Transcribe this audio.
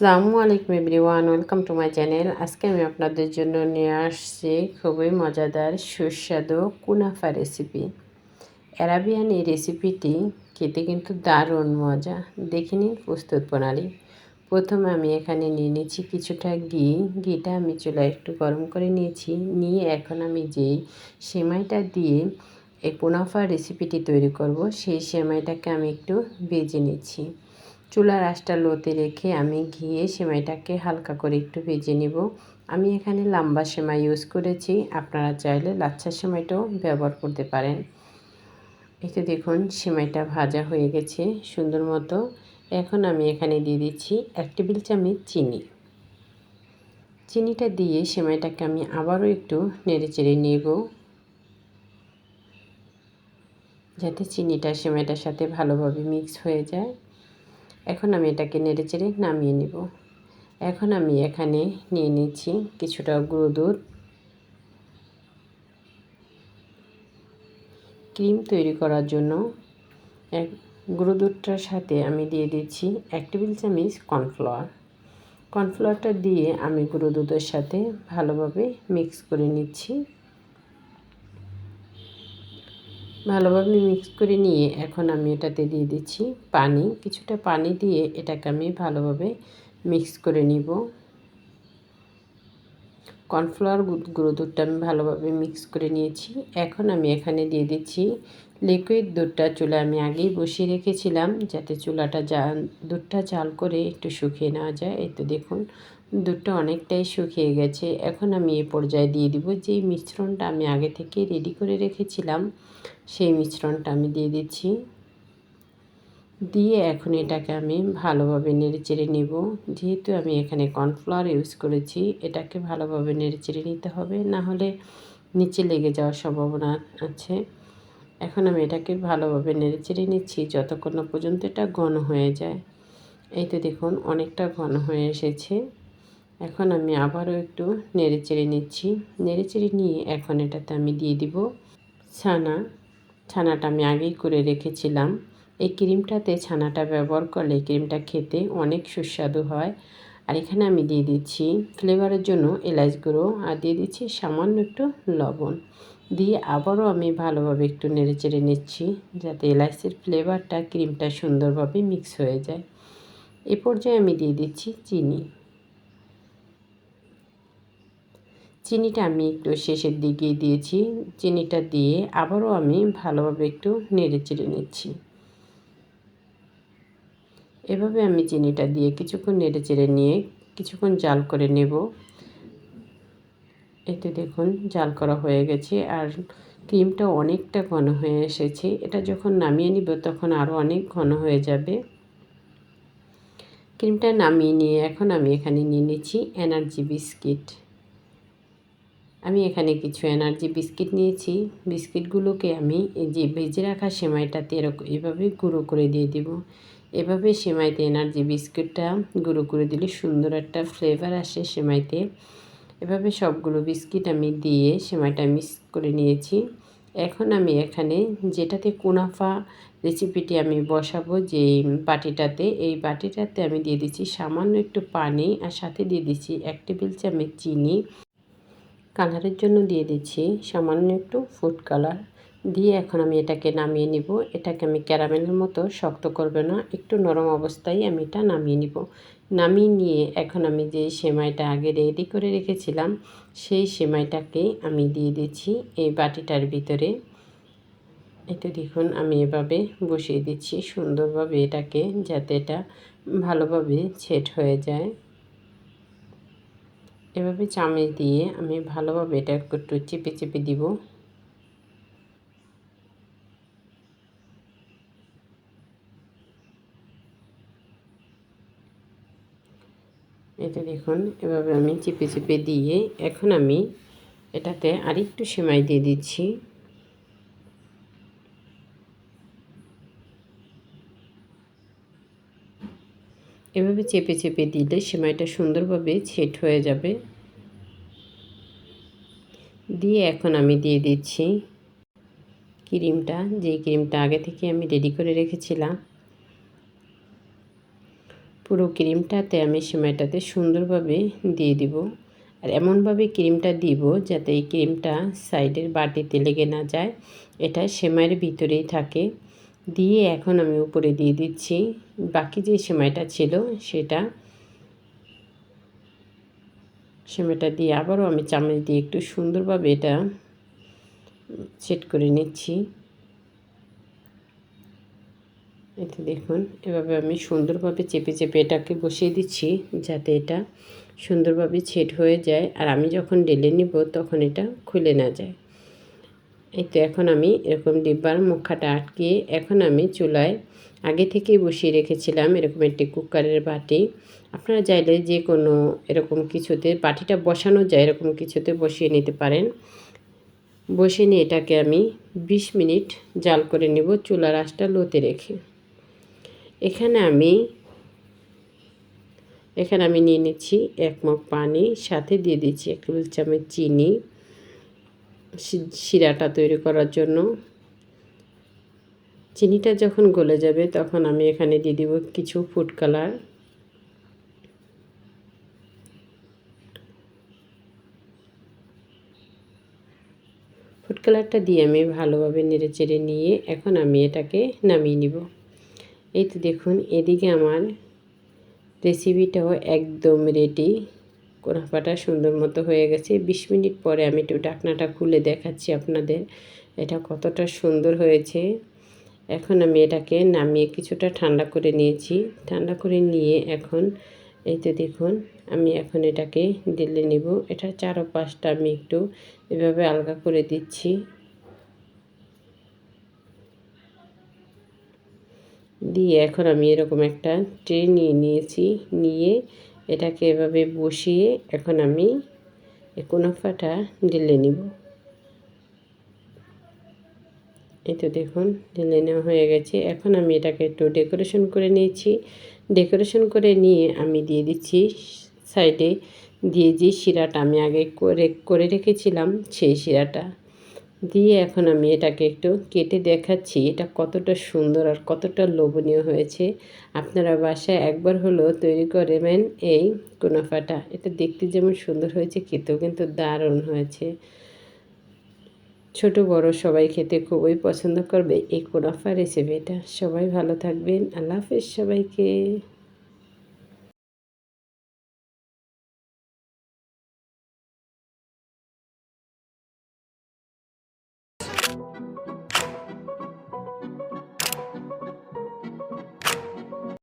আসসালামু আলাইকুম everyone, welcome to my channel. আজকে আমি আপনাদের জন্য নিয়ে আসছি খুবই মজাদার, সুস্বাদু কুনাফা রেসিপি। অ্যারাবিয়ান এই রেসিপিটি খেতে কিন্তু দারুণ মজা। দেখে নিন প্রস্তুত প্রণালী। প্রথমে আমি এখানে নিয়ে নিয়েছি কিছুটা ঘি। ঘিটা আমি চুলায় একটু গরম করে নিয়েছি। নিয়ে এখন আমি যেই সেমাইটা দিয়ে এই কুনাফা রেসিপিটি তৈরি করব, সেই সেমাইটাকে আমি একটু ভেজে নিচ্ছি। চুলার আঁচটা লোতে রেখে আমি ঘিয়ে সেমাইটাকে হালকা করে একটু ভেজে নিব। আমি এখানে লম্বা সেমাই ইউজ করেছি, আপনারা চাইলে লাচ্ছা সেমাইটাও ব্যবহার করতে পারেন। এতে দেখুন, সেমাইটা ভাজা হয়ে গেছে সুন্দর মতো। এখন আমি এখানে দিয়ে দিচ্ছি এক টেবিল চামচ চিনি। চিনিটা দিয়ে সেমাইটাকে আমি আবারও একটু নেড়ে চেড়ে নেব। যাতে চিনিটা সেমাইটার সাথে ভালোভাবে মিক্স হয়ে যায়। এখন আমি এটাকে নেড়ে চেড়ে নামিয়ে নিব। এখন আমি এখানে নিয়ে নিচ্ছি কিছুটা গুঁড়ো দুধ। ক্রিম তৈরি করার জন্য এক গুঁড়ো দুধটার সাথে আমি দিয়ে দিচ্ছি এক টেবিল চামচ কর্নফ্লাওয়ার। কর্নফ্লাওয়ারটা দিয়ে আমি গুঁড়ো দুধের সাথে ভালোভাবে মিক্স করে নিচ্ছি। ভালোভাবে মিক্স করে নিয়ে এখন আমি এটাতে দিয়ে দিচ্ছি পানি। কিছুটা পানি দিয়ে এটাকে আমি ভালোভাবে মিক্স করে নিব। কর্নফ্লাওয়ার গুঁড়ো দুধটা আমি ভালোভাবে মিক্স করে নিয়েছি। এখন আমি এখানে দিয়ে দিচ্ছি লিকুইড দুধটা চুলা আমি আগেই বসিয়ে রেখেছিলাম যাতে চুলাটা জা দুধটা চাল করে একটু শুকিয়ে নেওয়া যায়। এই তো দেখুন দুধটা অনেকটাই শুকিয়ে গেছে। এখন আমি এ পর্যায়ে দিয়ে দিব। যেই মিশ্রণটা আমি আগে থেকে রেডি করে রেখেছিলাম, সেই মিশ্রণটা আমি দিয়ে দিচ্ছি। দিয়ে এখন এটাকে আমি ভালোভাবে নেড়ে চেড়ে নেব। যেহেতু আমি এখানে কর্নফ্লাওয়ার ইউজ করেছি, এটাকে ভালোভাবে নেড়ে চেড়ে নিতে হবে। না হলে নিচে লেগে যাওয়ার সম্ভাবনা আছে। এখন আমি এটাকে ভালোভাবে নেড়ে চেড়ে নিচ্ছি যতক্ষণ না পর্যন্ত এটা ঘন হয়ে যায়। এই তো দেখুন, অনেকটা ঘন হয়ে এসেছে। এখন আমি আবারও একটু নেড়ে চেড়ে নিচ্ছি। নেড়ে চেড়ে নিয়ে এখন এটাতে আমি দিয়ে দিব ছানা। ছানাটা আমি আগেই করে রেখেছিলাম। এই ক্রিমটাতে ছানাটা ব্যবহার করলে ক্রিমটা খেতে অনেক সুস্বাদু হয়। আর এখানে আমি দিয়ে দিচ্ছি ফ্লেভারের জন্য এলাচ গুঁড়ো আর দিয়ে দিচ্ছি সামান্য একটু লবণ। দিয়ে আবারও আমি ভালোভাবে একটু নেড়ে চেড়ে নিচ্ছি যাতে এলাচের ফ্লেভারটা, ক্রিমটা সুন্দরভাবে মিক্স হয়ে যায়। এ পর্যায়ে আমি দিয়ে দিচ্ছি চিনি। চিনিটা আমি একটু শেষের দিকে দিয়েছি। চিনিটা দিয়ে আবারও আমি ভালোভাবে একটু নেড়ে চেড়ে নিচ্ছি। এভাবে আমি চিনিটা দিয়ে কিছুক্ষণ নেড়ে চেড়ে নিয়ে কিছুক্ষণ জাল করে নেব। এতে দেখুন জাল করা হয়ে গেছে আর ক্রিমটা অনেকটা ঘন হয়ে এসেছে। এটা যখন নামিয়ে নিব তখন আরও অনেক ঘন হয়ে যাবে। ক্রিমটা নামিয়ে নিয়ে এখন আমি এখানে নিয়ে নিচ্ছি এনার্জি বিস্কিট। আমি এখানে কিছু এনার্জি বিস্কিট নিয়েছি। বিস্কিটগুলোকে আমি এই যে ভেজে রাখা সেমাইটাতে এরকম এভাবে গুঁড়ো করে দিয়ে দিব। এভাবে সেমাইতে এনার্জি বিস্কিটটা গুঁড়ো করে দিলে সুন্দর একটা ফ্লেভার আসে সেমাইতে। এভাবে সবগুলো বিস্কিট আমি দিয়ে সেমাইটা মিক্স করে নিয়েছি। এখন আমি এখানে যেটাতে কুনাফা রেসিপিটি আমি বসাবো যে বাটিটাতে, এই বাটিটাতে আমি দিয়ে দিচ্ছি সামান্য একটু পানি আর সাথে দিয়ে দিচ্ছি এক টেবিল চামচ চিনি। কালারের জন্য দিয়ে দিচ্ছি। সামান্য একটু ফুড কালার দিয়ে এখন আমি এটাকে নামিয়ে নিব। এটাকে আমি ক্যারামেলের মতো শক্ত করবে না, একটু নরম অবস্থায় আমি এটা নামিয়ে নিব। নামিয়ে নিয়ে এখন আমি যে সেমাইটা আগে রেডি করে রেখেছিলাম, সেই সেমাইটাকে আমি দিয়ে দিচ্ছি এই বাটিটার ভিতরে। এটা দেখুন আমি এভাবে বসিয়ে দিচ্ছি সুন্দরভাবে এটাকে যাতে এটা ভালোভাবে ছেট হয়ে যায়। এভাবে চামচ দিয়ে আমি ভালোভাবে এটা একটু চেপে চেপে দিব। এটা দেখুন, এভাবে আমি চেপে চেপে দিয়ে এখন আমি এটাতে আরেকটু সেমাই দিয়ে দিচ্ছি। এভাবে চেপে চেপে দিলে সেমাইটা সুন্দরভাবে ছেট হয়ে যাবে। দিয়ে এখন আমি দিয়ে দিচ্ছি ক্রিমটা, যে ক্রিমটা আগে থেকে আমি রেডি করে রেখেছিলাম। পুরো ক্রিমটাতে আমি সেমাইটাতে সুন্দরভাবে দিয়ে দিব। আর এমনভাবে ক্রিমটা দিব যাতে এই ক্রিমটা সাইডের বাটিতে লেগে না যায়। এটা সেমাইয়ের ভিতরেই থাকে। দিয়ে এখন আমি উপরে দিয়ে দিচ্ছি। বাকি যে সেমাইটা ছিল সেটা, সেমাইটা দিয়ে আবারও আমি চামচ দিয়ে একটু সুন্দরভাবে এটা সেট করে নিচ্ছি। এতে দেখুন, এভাবে আমি সুন্দরভাবে চেপে চেপে এটাকে বসিয়ে দিচ্ছি যাতে এটা সুন্দরভাবে ছেট হয়ে যায়। আর আমি যখন ডেলে নিব তখন এটা খুলে না যায়। এই তো এখন আমি এরকম ডিব্বার মুখাটা আটকিয়ে এখন আমি চুলায় আগে থেকেই বসিয়ে রেখেছিলাম এরকম একটি কুকারের বাটি। আপনারা চাইলে যে কোনো এরকম কিছুতে বাটিটা বসানো যায় এরকম কিছুতে বসিয়ে নিতে পারেন। বসে নিয়ে এটাকে আমি ২০ মিনিট জাল করে নেব চুলার আঁচটা লোতে রেখে। এখানে আমি এখানে আমি নিয়ে নিচ্ছি এক মগ পানি, সাথে দিয়ে দিচ্ছি এক চামচ চিনি। শিরাটা তৈরি করার জন্য। চিনিটা যখন গলে যাবে তখন আমি এখানে দিয়ে দিব কিছু ফুড কালার। ফুড কালারটা দিয়ে আমি ভালোভাবে নেড়ে চেড়ে নিয়ে এখন আমি এটাকে নামিয়ে নিব। এই তো দেখুন, এদিকে আমার রেসিপিটাও একদম রেডি কোনাফাটা সুন্দর মতো হয়ে গেছে। বিশ মিনিট পরে আমি একটু ডাকনাটা খুলে দেখাচ্ছি আপনাদের। এটা কতটা সুন্দর হয়েছে। এখন আমি এটাকে নামিয়ে কিছুটা ঠান্ডা করে নিয়েছি। ঠান্ডা করে নিয়ে এখন এই তো দেখুন, আমি এখন এটাকে দিলে নিব। এটা চারো পাঁচটা আমি একটু এভাবে আলগা করে দিচ্ছি। দিয়ে এখন আমি এরকম একটা ট্রে নিয়ে নিয়েছি। নিয়ে এটাকে এভাবে বসিয়ে এখন আমি কোনোফাটা ঢেলে নিব। এই তো দেখুন, ঢেলে নেওয়া হয়ে গেছে। এখন আমি এটাকে একটু ডেকোরেশন করে নিয়েছি। ডেকোরেশন করে নিয়ে আমি দিয়ে দিচ্ছি সাইডে দিয়ে যে শিরাটা আমি আগে করে করে রেখেছিলাম সেই শিরাটা। দিয়ে এখন আমি এটাকে একটু কেটে দেখাচ্ছি। এটা কতটা সুন্দর আর কতটা লোভনীয় হয়েছে। আপনারা বাসায় একবার হলো তৈরি করবেন এই কুনাফাটা। এটা দেখতে যেমন সুন্দর হয়েছে, খেতেও কিন্তু দারুণ হয়েছে। ছোট, বড় সবাই খেতে খুবই পছন্দ করবে এই কুনাফা রেসিপিটা। সবাই ভালো থাকবেন। আল্লাহ হাফেজ সবাইকে।